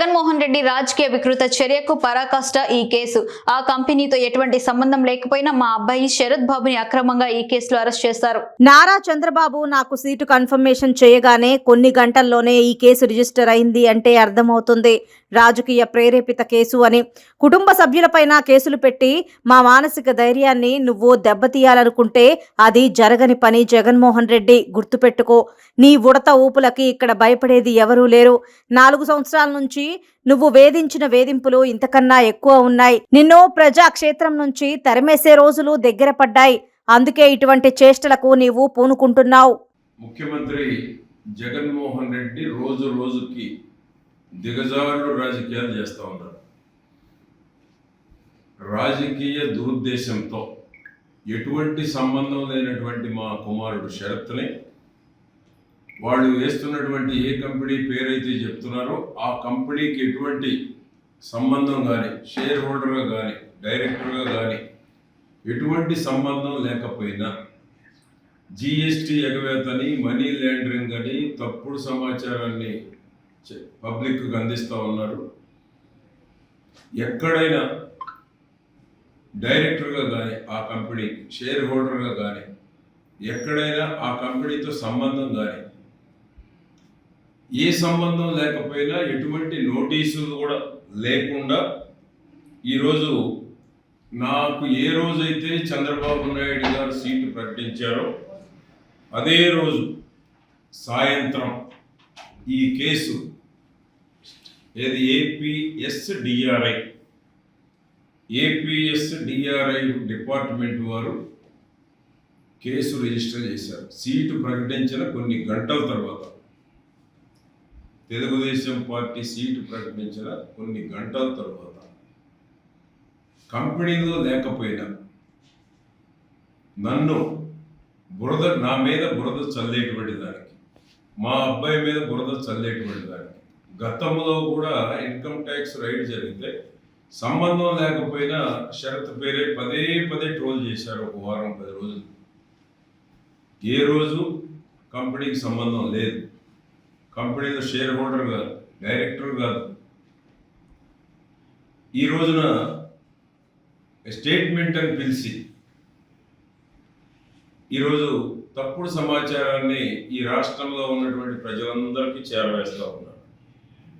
జగన్మోహన్ రెడ్డి రాజకీయ వికృత చర్యకు పరాకాష్ట ఈ కేసు. ఆ కంపెనీతో ఎటువంటి సంబంధం లేకపోయినా మా అబ్బాయి శరత్ బాబుని అక్రమంగా ఈ కేసులో అరెస్ట్ చేశారు నారా చంద్రబాబు నాకు సీటు కన్ఫర్మేషన్ చేయగానే కొన్ని గంటల్లోనే ఈ కేసు రిజిస్టర్ అయింది అంటే అర్థమవుతుంది. రాజకీయ ప్రేరేపిత కేసు అని. కుటుంబ సభ్యులపైన కేసులు పెట్టి మా మానసిక ధైర్యాన్ని నువ్వు దెబ్బతీయాలనుకుంటే అది జరగని పని జగన్మోహన్ రెడ్డి. గుర్తుపెట్టుకో. నీ ఉడత ఊపులకి ఇక్కడ భయపడేది ఎవరూ లేరు. నాలుగు సంవత్సరాల నుంచి నువ్వు వేధించిన వేధింపులు ఇంతకన్నా ఎక్కువ ఉన్నాయి. నిన్ను ప్రజాక్షేత్రం నుంచి తరిమేసే రోజులు దగ్గర పడ్డాయి. అందుకే ఇటువంటి చేష్టలకు నీవు పూనుకుంటున్నావు. ముఖ్యమంత్రి జగన్మోహన్ రెడ్డి రోజు రోజుకి దిగజారుడు రాజకీయాలు చేస్తూ ఉన్నారు. రాజకీయ దురుద్దేశంతో ఎటువంటి సంబంధం లేనటువంటి మా కుమారుడు శరత్ని వాళ్ళు వేస్తున్నటువంటి ఏ కంపెనీ పేరైతే చెప్తున్నారో ఆ కంపెనీకి ఎటువంటి సంబంధం కానీ షేర్ హోల్డర్గా కానీ డైరెక్టర్గా కానీ ఎటువంటి సంబంధం లేకపోయినా జిఎస్టి ఎగవేతని మనీ లాండరింగ్ అని తప్పుడు సమాచారాన్ని చె- పబ్లిక్కి అందిస్తూ ఉన్నారు. ఎక్కడైనా డైరెక్టర్గా కానీ ఆ కంపెనీ షేర్ హోల్డర్గా కానీ ఎక్కడైనా ఆ కంపెనీతో సంబంధం కానీ ఏ సంబంధం లేకపోయినా ఎటువంటి నోటీసులు కూడా లేకుండా ఈరోజు నాకు ఏ రోజైతే చంద్రబాబు నాయుడు గారు సీటు ప్రకటించారో అదే రోజు సాయంత్రం ఈ కేసు ఏది? APS DRI APS DRI department వారు కేసు రిజిస్టర్ చేశారు. సీటు ప్రకటించిన కొన్ని గంటల తర్వాత. తెలుగుదేశం పార్టీ సీటు ప్రకటించిన కొన్ని గంటల తర్వాత కంపెనీలో లేకపోయినా నన్ను బురద నా మీద బురద చల్లేటువంటి దానికి మా అబ్బాయి మీద బురద చల్లేటువంటి దానికి గతంలో కూడా ఇన్కమ్ ట్యాక్స్ రైడ్ జరిగితే సంబంధం లేకపోయినా షరత్ పేరే పదే పదే ట్రోల్ చేశారు ఒక వారం పది రోజులు. ఏ రోజు? కంపెనీకి సంబంధం లేదు. కంపెనీలో షేర్ హోల్డర్ కాదు డైరెక్టర్ కాదు. ఈ రోజున స్టేట్మెంట్ అని పిలిచి ఈరోజు తప్పుడు సమాచారాన్ని ఈ రాష్ట్రంలో ఉన్నటువంటి ప్రజలందరికీ చేరవేస్తూ ఉన్నారు.